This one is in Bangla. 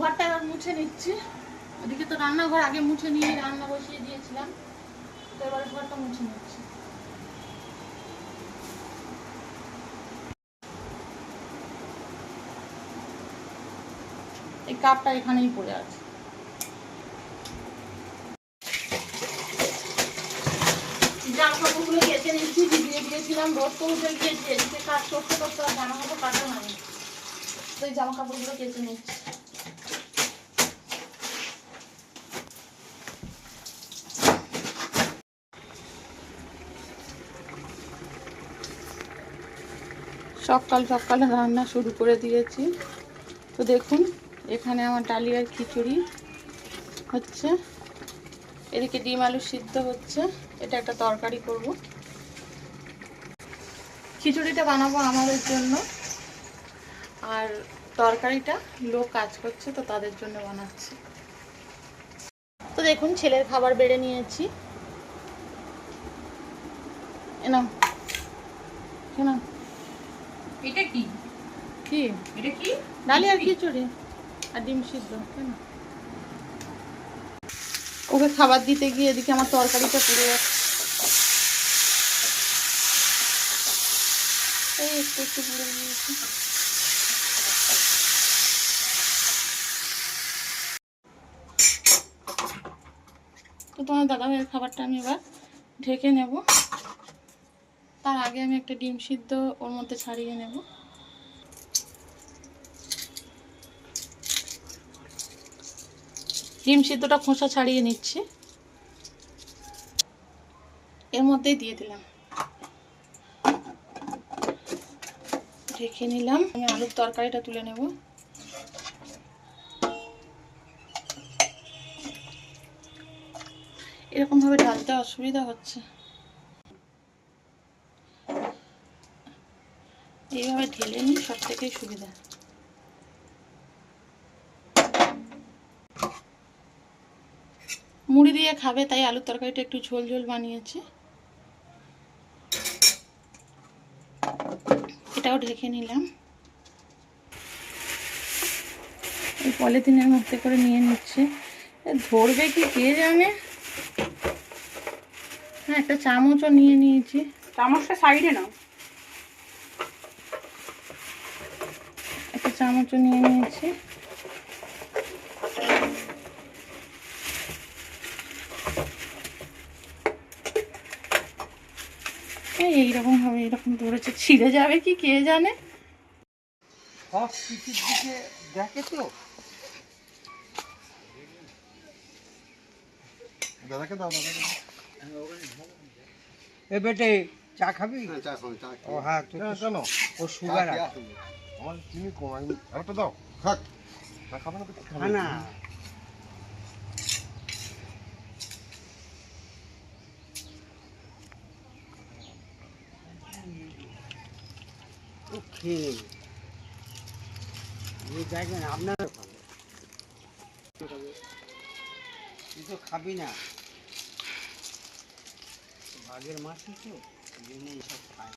ঘরটা মুছে নিচ্ছি। ওদিকে তো রান্নাঘর, আগে মুছে নিয়ে রান্না বসিয়ে দিয়েছিলাম। তো এবার ঘরটা মুছে নিচ্ছি। এই কাপটা এখানেই পড়ে আছে। জামা কাপড়গুলো কেচে নিচ্ছি, ভিজিয়ে দিয়েছিলাম, রোদ তো উঠে গিয়েছে কাজ করতে করতে আর জামা কাপড় কাটা হয়নি। তো এই জামা কাপড়গুলো কেচে নিচ্ছি। সকাল সকালে রান্না শুরু করে দিয়েছি। তো দেখুন, এখানে আমার ডালিয়ার খিচুড়ি হচ্ছে। এদিকে ডিম আলু সিদ্ধ হচ্ছে। এটা একটা তরকারি করব। খিচুড়িটা বানাবো আমাদের জন্য। আর তরকারিটা লোক কাজ করছে, তো তাদের জন্য বানাচ্ছি। তো দেখুন, ছেলের খাবার বেড়ে নিয়েছি। এনাও কেনা এটা কি? কি? এটা কি? ডালি আর খিচুড়ি। আর ডিম সিদ্ধ কেন? ওকে খাবার দিতে গিয়ে এদিকে আমার তরকারিটা পুড়ে যাচ্ছে। এই একটু একটু পুড়ে গিয়েছে। তো তোমার দাদা ভাইয়ের খাবারটা আমি এবার ঢেকে নেব। তার আগে আমি একটা ডিম সিদ্ধ ওর মধ্যে ছাড়িয়ে নেব। ডিম সিদ্ধটা খোসা ছাড়িয়ে নিচ্ছি। এর মধ্যেই দিয়ে দিলাম। রেখে নিলাম। আমি আলুর তরকারিটা তুলে নেব। এরকম ভাবে ঢালতে অসুবিধা হচ্ছে। এইভাবে ঢেলে নিই, সব থেকেই সুবিধা। মুড়ি দিয়ে খাবে, তাই আলুর তরকারিটা একটু ঝোল ঝোল বানিয়েছি। এটাও ঢেকে নিলাম। এই পলিথিনের মধ্যে করে নিয়ে নিচ্ছে। ধরবে কি, কে জানে? হ্যাঁ একটা চামচও নিয়ে নিয়েছি। চামচটা সাইডে নাও। চামচও নিয়ে নিয়েছি। এই এইরকম ভাবে এরকম ধরেছে। ছিঁড়ে যাবে কি, কে জানে? সব দেখে তো। দাদাকে দাও। এ বেটে চা খাবি? হ্যাঁ, চা ও হ্যাঁ তোর হ্যাঁ, তো কেন? ও সুগার আছে? আমার চিনি কম আমি আরেকটা দাও। খাক। না খাবে না তো খাবে? না ওকে। এই তুই তো খাবি না। বাঘের মাছই তো। এই জন্য এইসব খায়